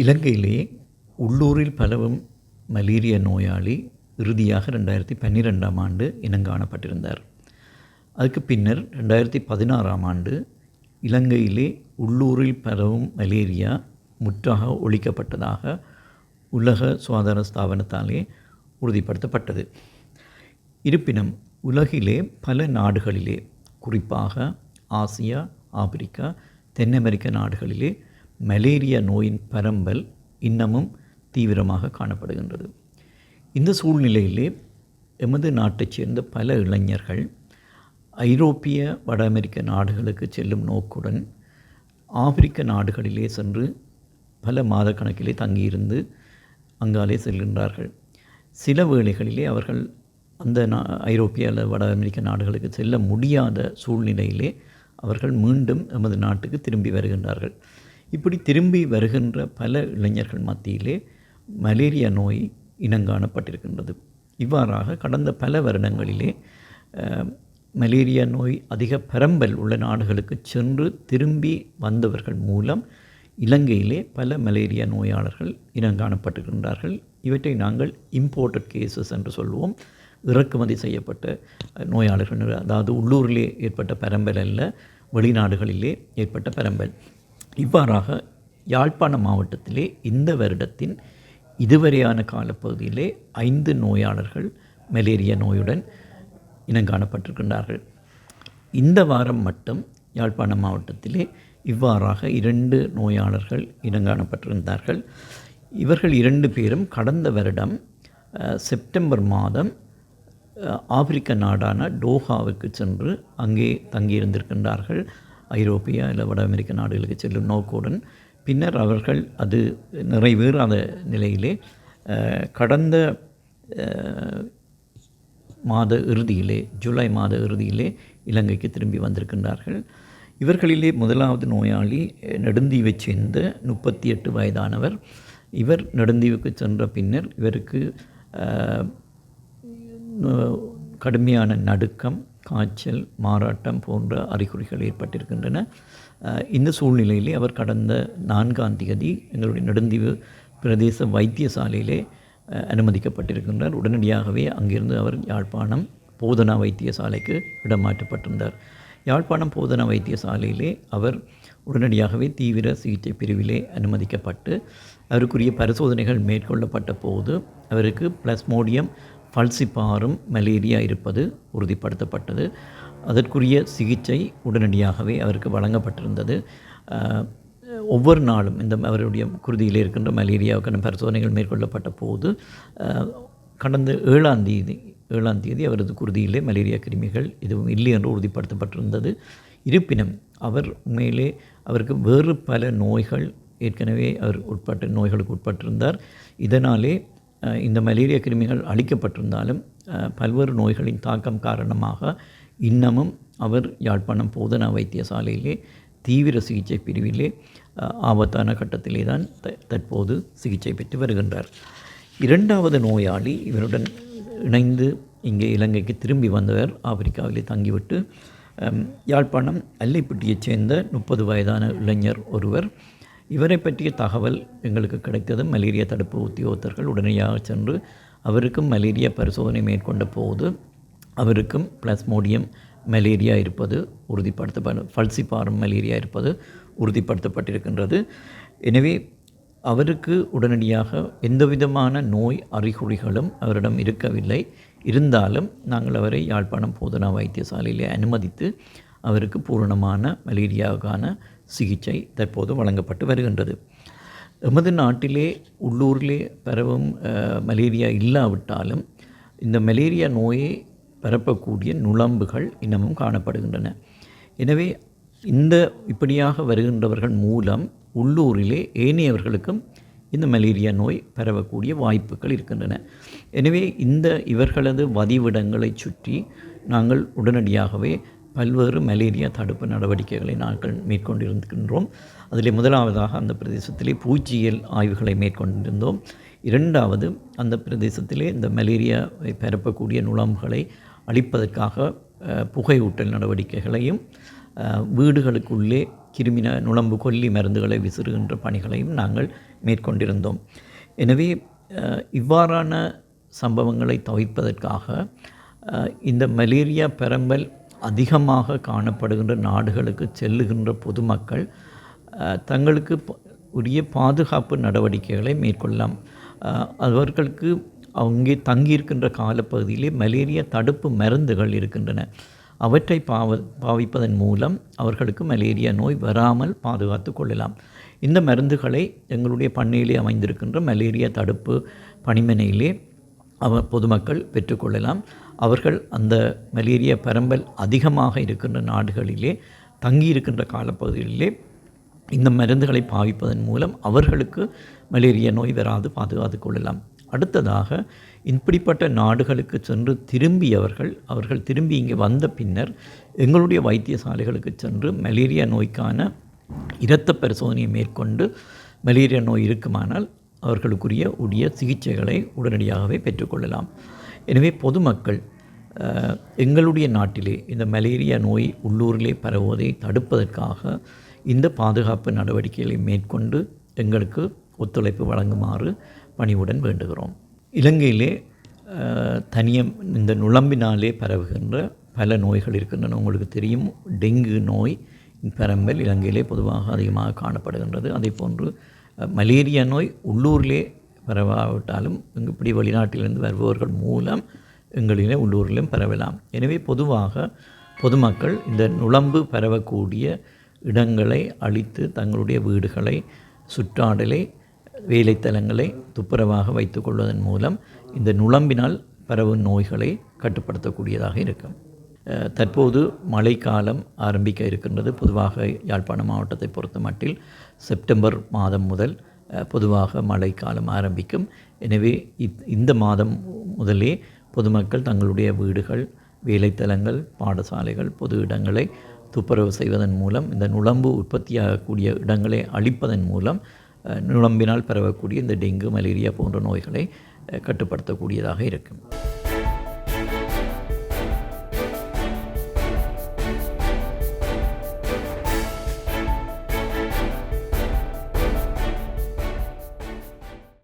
இலங்கையிலே உள்ளூரில் பலவும் மலேரியா நோயாளி இறுதியாக ரெண்டாயிரத்தி பன்னிரெண்டாம் ஆண்டு இனங்காணப்பட்டிருந்தார் அதுக்கு பின்னர் ரெண்டாயிரத்தி பதினாறாம் ஆண்டு இலங்கையிலே உள்ளூரில் பரவும் மலேரியா முற்றாக ஒழிக்கப்பட்டதாக உலக சுகாதார ஸ்தாபனத்தாலே உறுதிப்படுத்தப்பட்டது. இருப்பினும் உலகிலே பல நாடுகளிலே குறிப்பாக ஆசியா ஆப்பிரிக்கா தென் அமெரிக்க நாடுகளிலே மலேரியா நோயின் பரம்பல் இன்னமும் தீவிரமாக காணப்படுகின்றது. இந்த சூழ்நிலையிலே எமது நாட்டைச் சேர்ந்த பல இளைஞர்கள் ஐரோப்பிய வட அமெரிக்க நாடுகளுக்கு செல்லும் நோக்குடன் ஆப்பிரிக்க நாடுகளிலே சென்று பல மாத கணக்கிலே தங்கியிருந்து அங்காலே செல்கின்றார்கள். சில வேளைகளிலே அவர்கள் அந்த நா ஐரோப்பிய அல்லது வட அமெரிக்க நாடுகளுக்கு செல்ல முடியாத சூழ்நிலையிலே அவர்கள் மீண்டும் எமது நாட்டுக்கு திரும்பி வருகின்றார்கள். இப்படி திரும்பி வருகின்ற பல இளைஞர்கள் மத்தியிலே மலேரியா நோய் இனங்காணப்பட்டிருக்கின்றது இவ்வாறாக கடந்த பல வருடங்களிலே மலேரியா நோய் அதிக பரம்பல் உள்ள நாடுகளுக்கு சென்று திரும்பி வந்தவர்கள் மூலம் இலங்கையிலே பல மலேரியா நோயாளர்கள் இனங்காணப்பட்டிருக்கின்றார்கள் இவற்றை நாங்கள் இம்போர்ட்டட் கேசஸ் என்று சொல்வோம். இறக்குமதி செய்யப்பட்ட நோயாளர்கள் அதாவது உள்ளூரிலே ஏற்பட்ட பரம்பல் அல்ல வெளிநாடுகளிலே ஏற்பட்ட பரம்பல். இவ்வாறாக யாழ்ப்பாண மாவட்டத்திலே இந்த வருடத்தின் இதுவரையான காலப்பகுதியிலே ஐந்து நோயாளர்கள் மலேரியா நோயுடன் இனங்காணப்பட்டிருக்கின்றார்கள். இந்த வாரம் மட்டும் யாழ்ப்பாண மாவட்டத்திலே இவ்வாறாக இரண்டு நோயாளர்கள் இனங்காணப்பட்டிருந்தார்கள். இவர்கள் இரண்டு பேரும் கடந்த வருடம் செப்டம்பர் மாதம் ஆப்பிரிக்க நாடான டோஹாவுக்கு சென்று அங்கே தங்கியிருந்திருக்கின்றார்கள். ஐரோப்பியா இல்லை வட அமெரிக்க நாடுகளுக்கு செல்லும் நோக்குடன் பின்னர் அவர்கள் அது நிறைவேறாத நிலையிலே கடந்த மாத இறுதியிலே ஜூலை மாத இறுதியிலே இலங்கைக்கு திரும்பி வந்திருக்கின்றார்கள். இவர்களிலே முதலாவது நோயாளி நெடுந்தீவை சேர்ந்த முப்பத்தி எட்டு வயதானவர். இவர் நெடுந்தீவுக்கு சென்ற பின்னர் இவருக்கு கடுமையான நடுக்கம் காய்ச்சல் மாறாட்டம் போன்ற அறிகுறிகள் ஏற்பட்டிருக்கின்றன. இந்த சூழ்நிலையிலே அவர் கடந்த நான்காம் தேதி எங்களுடைய நெடுந்தீவு பிரதேச வைத்தியசாலையிலே அனுமதிக்கப்பட்டிருக்கின்றார். உடனடியாகவே அங்கிருந்து அவர் யாழ்ப்பாணம் போதனா வைத்தியசாலைக்கு இடமாற்றப்பட்டிருந்தார். யாழ்ப்பாணம் போதனா வைத்தியசாலையிலே அவர் உடனடியாகவே தீவிர சிகிச்சை பிரிவிலே அனுமதிக்கப்பட்டு அவருக்குரிய பரிசோதனைகள் மேற்கொள்ளப்பட்ட போது அவருக்கு பிளஸ்மோடியம் பல்சிப்பாரும் மலேரியா இருப்பது உறுதிப்படுத்தப்பட்டது. அதற்குரிய சிகிச்சை உடனடியாகவே அவருக்கு வழங்கப்பட்டிருந்தது. ஒவ்வொரு நாளும் இந்த அவருடைய குருதியில் இருக்கின்ற மலேரியாவுக்கான பரிசோதனைகள் மேற்கொள்ளப்பட்ட போது கடந்த ஏழாம் தேதி ஏழாம் தேதி அவரது குருதியிலே மலேரியா கிருமிகள் எதுவும் இல்லை என்று உறுதிப்படுத்தப்பட்டிருந்தது. இருப்பினும் அவர் உண்மையிலே அவருக்கு வேறு பல நோய்கள் ஏற்கனவே அவர் உட்பட்ட நோய்களுக்கு உட்பட்டிருந்தார். இதனாலே இந்த மலேரியா கிருமிகள் அழிக்கப்பட்டிருந்தாலும் பல்வேறு நோய்களின் தாக்கம் காரணமாக இன்னமும் அவர் யாழ்ப்பாணம் போதனா வைத்தியசாலையிலே தீவிர சிகிச்சை பிரிவிலே ஆபத்தான கட்டத்திலே தான் த தற்போது சிகிச்சை பெற்று வருகின்றார். இரண்டாவது நோயாளி இவருடன் இணைந்து இங்கே இலங்கைக்கு திரும்பி வந்தவர் ஆப்பிரிக்காவிலே தங்கிவிட்டு யாழ்ப்பாணம் அல்லைப்பட்டியைச் சேர்ந்த முப்பது வயதான இளைஞர் ஒருவர் இவரை பற்றிய தகவல் எங்களுக்கு கிடைத்தது மலேரியா தடுப்பு உத்தியோகத்தர்கள் உடனடியாக சென்று அவருக்கும் மலேரியா பரிசோதனை மேற்கொண்ட போது அவருக்கும் பிளாஸ்மோடியம் மலேரியா இருப்பது உறுதிப்படுத்தப்பட ஃபல்சிபாரம் மலேரியா இருப்பது உறுதிப்படுத்தப்பட்டிருக்கின்றது. எனவே அவருக்கு உடனடியாக எந்தவிதமான நோய் அறிகுறிகளும் அவரிடம் இருக்கவில்லை. இருந்தாலும் நாங்கள் அவரை யாழ்ப்பாணம் போதனா வைத்தியசாலையிலே அனுமதித்து அவருக்கு பூரணமான மலேரியாவுக்கான சிகிச்சை தற்போது வழங்கப்பட்டு வருகின்றது. எமது நாட்டிலே உள்ளூரிலே பரவும் மலேரியா இல்லாவிட்டாலும் இந்த மலேரியா நோயை பரப்பக்கூடிய நுழம்புகள் இன்னமும் காணப்படுகின்றன. எனவே இந்த இப்படியாக வருகின்றவர்கள் மூலம் உள்ளூரிலே ஏனையவர்களுக்கும் இந்த மலேரியா நோய் பரவக்கூடிய வாய்ப்புகள் இருக்கின்றன. எனவே இந்த இவர்களது வதிவிடங்களை சுற்றி நாங்கள் உடனடியாகவே பல்வேறு மலேரியா தடுப்பு நடவடிக்கைகளை நாங்கள் மேற்கொண்டிருக்கின்றோம். அதில் முதலாவதாக அந்த பிரதேசத்திலே பூச்சியியல் ஆய்வுகளை மேற்கொண்டிருந்தோம். இரண்டாவது அந்த பிரதேசத்திலே இந்த மலேரியாவை பரப்பக்கூடிய நுழம்புகளை அழிப்பதற்காக புகையூட்டல் நடவடிக்கைகளையும் வீடுகளுக்குள்ளே கிருமின நுழம்பு கொல்லி மருந்துகளை விசிறுகின்ற பணிகளையும் நாங்கள் மேற்கொண்டிருந்தோம். எனவே இவ்வாறான சம்பவங்களை தவிர்ப்பதற்காக இந்த மலேரியா பெரம்பல் அதிகமாக காணப்படுகின்ற நாடுகளுக்கு செல்லுகின்ற பொதுமக்கள் தங்களுக்கு உரிய பாதுகாப்பு நடவடிக்கைகளை மேற்கொள்ளலாம். அவர்களுக்கு அங்கே தங்கியிருக்கின்ற காலப்பகுதியிலே மலேரியா தடுப்பு மருந்துகள் இருக்கின்றன. அவற்றை பாவ பாவிப்பதன் மூலம் அவர்களுக்கு மலேரியா நோய் வராமல் பாதுகாத்து கொள்ளலாம். இந்த மருந்துகளை எங்களுடைய பண்ணையிலே அமைந்திருக்கின்ற மலேரியா தடுப்பு பணிமனையிலே அவ பொதுமக்கள் பெற்றுக்கொள்ளலாம் அவர்கள் அந்த மலேரியா பரம்பல் அதிகமாக இருக்கின்ற நாடுகளிலே தங்கியிருக்கின்ற காலப்பகுதிகளிலே இந்த மருந்துகளை பாவிப்பதன் மூலம் அவர்களுக்கு மலேரியா நோய் வராது பாதுகாத்து கொள்ளலாம். அடுத்ததாக இப்படிப்பட்ட நாடுகளுக்கு சென்று திரும்பியவர்கள் அவர்கள் திரும்பி இங்கே வந்த பின்னர் எங்களுடைய வைத்தியசாலைகளுக்கு சென்று மலேரியா நோய்க்கான இரத்த பரிசோதனையை மேற்கொண்டு மலேரியா நோய் இருக்குமானால் அவர்களுக்குரிய உரிய சிகிச்சைகளை உடனடியாகவே பெற்றுக்கொள்ளலாம் எனவே பொதுமக்கள் எங்களுடைய நாட்டிலே இந்த மலேரியா நோய் உள்ளூரிலே பரவுவதை தடுப்பதற்காக இந்த பாதுகாப்பு நடவடிக்கைகளை மேற்கொண்டு எங்களுக்கு ஒத்துழைப்பு வழங்குமாறு பணிவுடன் வேண்டுகிறோம். இலங்கையிலே தனியம் இந்த நுழம்பினாலே பரவுகின்ற பல நோய்கள் இருக்கின்றன. உங்களுக்கு தெரியும் டெங்கு நோய் பரம்பல் இலங்கையிலே பொதுவாக அதிகமாக காணப்படுகின்றது. அதே போன்று மலேரியா நோய் உள்ளூரிலே பரவாவிட்டாலும் இங்கு இப்படி வெளிநாட்டிலிருந்து வருபவர்கள் மூலம் எங்களிலே உள்ளூரிலும் பரவலாம். எனவே பொதுவாக பொதுமக்கள் இந்த நுழம்பு பரவக்கூடிய இடங்களை அழித்து தங்களுடைய வீடுகளை சுற்றாடலை வேலைத்தலங்களை துப்புரவாக வைத்துக்கொள்வதன் மூலம் இந்த நுழம்பினால் பரவும் நோய்களை கட்டுப்படுத்தக்கூடியதாக இருக்கும். தற்போது மழைக்காலம் ஆரம்பிக்க இருக்கின்றது. பொதுவாக யாழ்ப்பாணம் மாவட்டத்தை பொறுத்த மட்டில் செப்டம்பர் மாதம் முதல் பொதுவாக மழைக்காலம் ஆரம்பிக்கும். எனவே இப் இந்த மாதம் முதலே பொதுமக்கள் தங்களுடைய வீடுகள் வேலைத்தலங்கள் பாடசாலைகள் பொது இடங்களை துப்புரவு செய்வதன் மூலம் இந்த நுழம்பு உற்பத்தியாகக்கூடிய இடங்களை அழிப்பதன் மூலம் நுழம்பினால் பரவக்கூடிய இந்த டெங்கு மலேரியா போன்ற நோய்களை கட்டுப்படுத்தக்கூடியதாக இருக்கும்.